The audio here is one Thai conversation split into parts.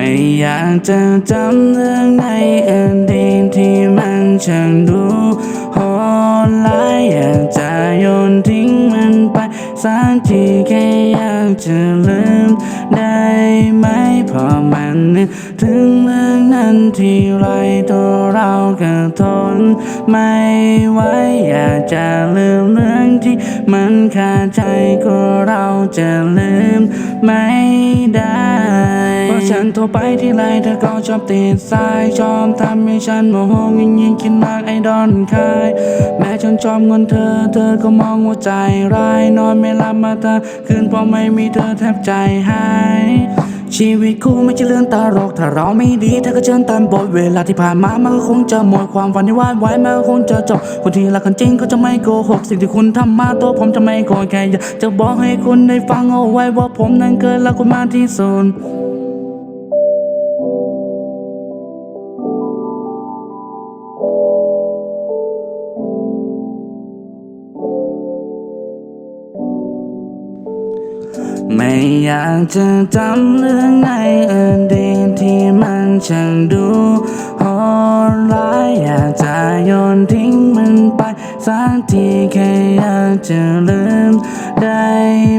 ไม่อยากจะจำเรื่องในอดีตที่มันช่างดูโหดร้ายอยากจะโยนทิ้งมันไปสักทีแค่อยากจะลืมได้ไหมเพอมันนึกถึงเรื่องนั้นที่ไรตัวเราก็ทนไม่ไหวอยากจะลืมเรื่องที่มันคาใจก็เราจะลืมไม่ได้ ฉันโทรไปที่ไรเธอก็ชอบติดสายชอบทำให้ฉันโมโหยิ่งยิ่งคิดมากไอ้ดอนคายแม้ฉันชอบเงินเธอ เธอก็มองว่าใจร้ายนอนไม่หลับมาเธอคืนพราะไม่มีเธอแทบใจหายชีวิตคู่ไม่ใช่เรื่องตลกถ้าเราไม่ดีเธอก็เชิญตามบทเวลาที่ผ่านมามันก็คงจะหมดความฝันที่วาดไว้มันก็คงจะจบคนที่รักกันจริงก็จะไม่โกหกสิ่งที่คุณทำมาตัวผมจะไม่โกรธแค่อยากจะบอกให้คุณได้ฟังเอาไว้ว่าผมนั้นเคยรักคุณมากที่สุด ไม่อยากจะจำเรื่องในอดีตที่มันช่างดูโหดร้ายอยากจะโยนทิ้งมันไป สักทีแค่อยากจะลืมได้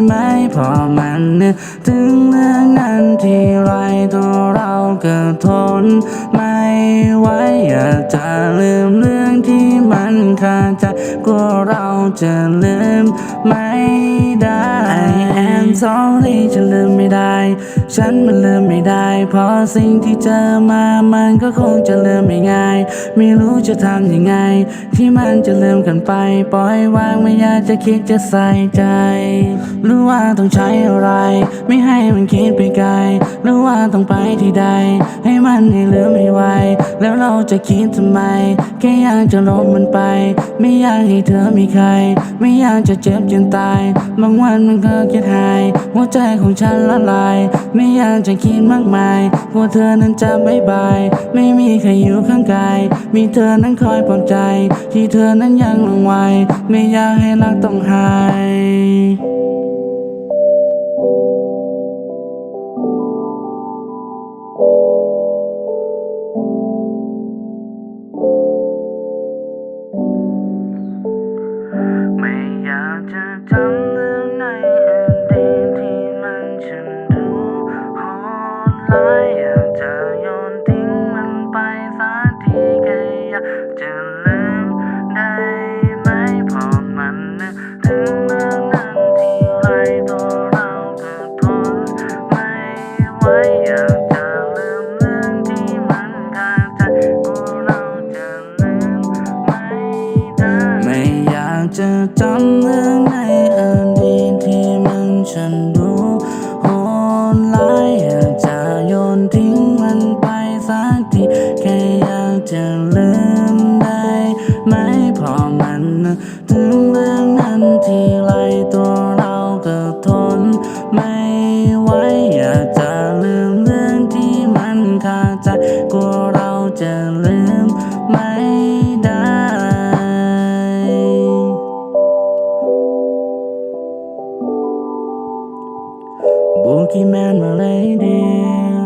ไหมเพอมันนึกถึงเรื่องนั้นที่ไรตัวเราก็ทนไม่ไหวอยากจะลืมเรื่องที่มันคาใจกลัวเราจะลืมไม่ได้ I am sorry ฉันลืมไม่ได้ ฉันมันลืมไม่ได้ เพราะสิ่งที่เจอมามันก็คงจะลืมไม่ง่าย ไม่รู้จะทำยังไง ที่มันจะลืมกันไป ปล่อยวางไม่อยากจะคิดจะใส่ใจรือว่าต้องใช้อะไร ไม่ให้มันคิดไปไกลรือว่าต้องไปที่ใด ให้มันให้ลืมไม่ไว แล้วเราจะคิดทำไม แค่อยากจะลบมันไป ไม่อยากให้เธอมีใคร ไม่อยากจะเจ็บจนตาย บางวันมันก็คิดหายหัวใจของฉันละลาย ไม่อยากจะคิดมากมายกลัวเธอนั้นจะบายบาย ไม่มีใครอยู่ข้างกาย มีเธอนั้นคอยปลอบใจ ที่เธอนั้นยังหลงไวไม่อยากให้รักต้องหาย จะจำเรื่องในอดีตที่มันฉันรู้โหดร้ายอยากจะโยนทิ้งมันไปสักทีแค่อยากจะลืมได้ไหมพอมันถึงเรื่องนั้นที่ไรตัวเราก็ทนไม่ไหวอยากจะลืมเรื่องที่มันคาใจกลัวเราจะลืมไม่ได้ Bunky man, my lady.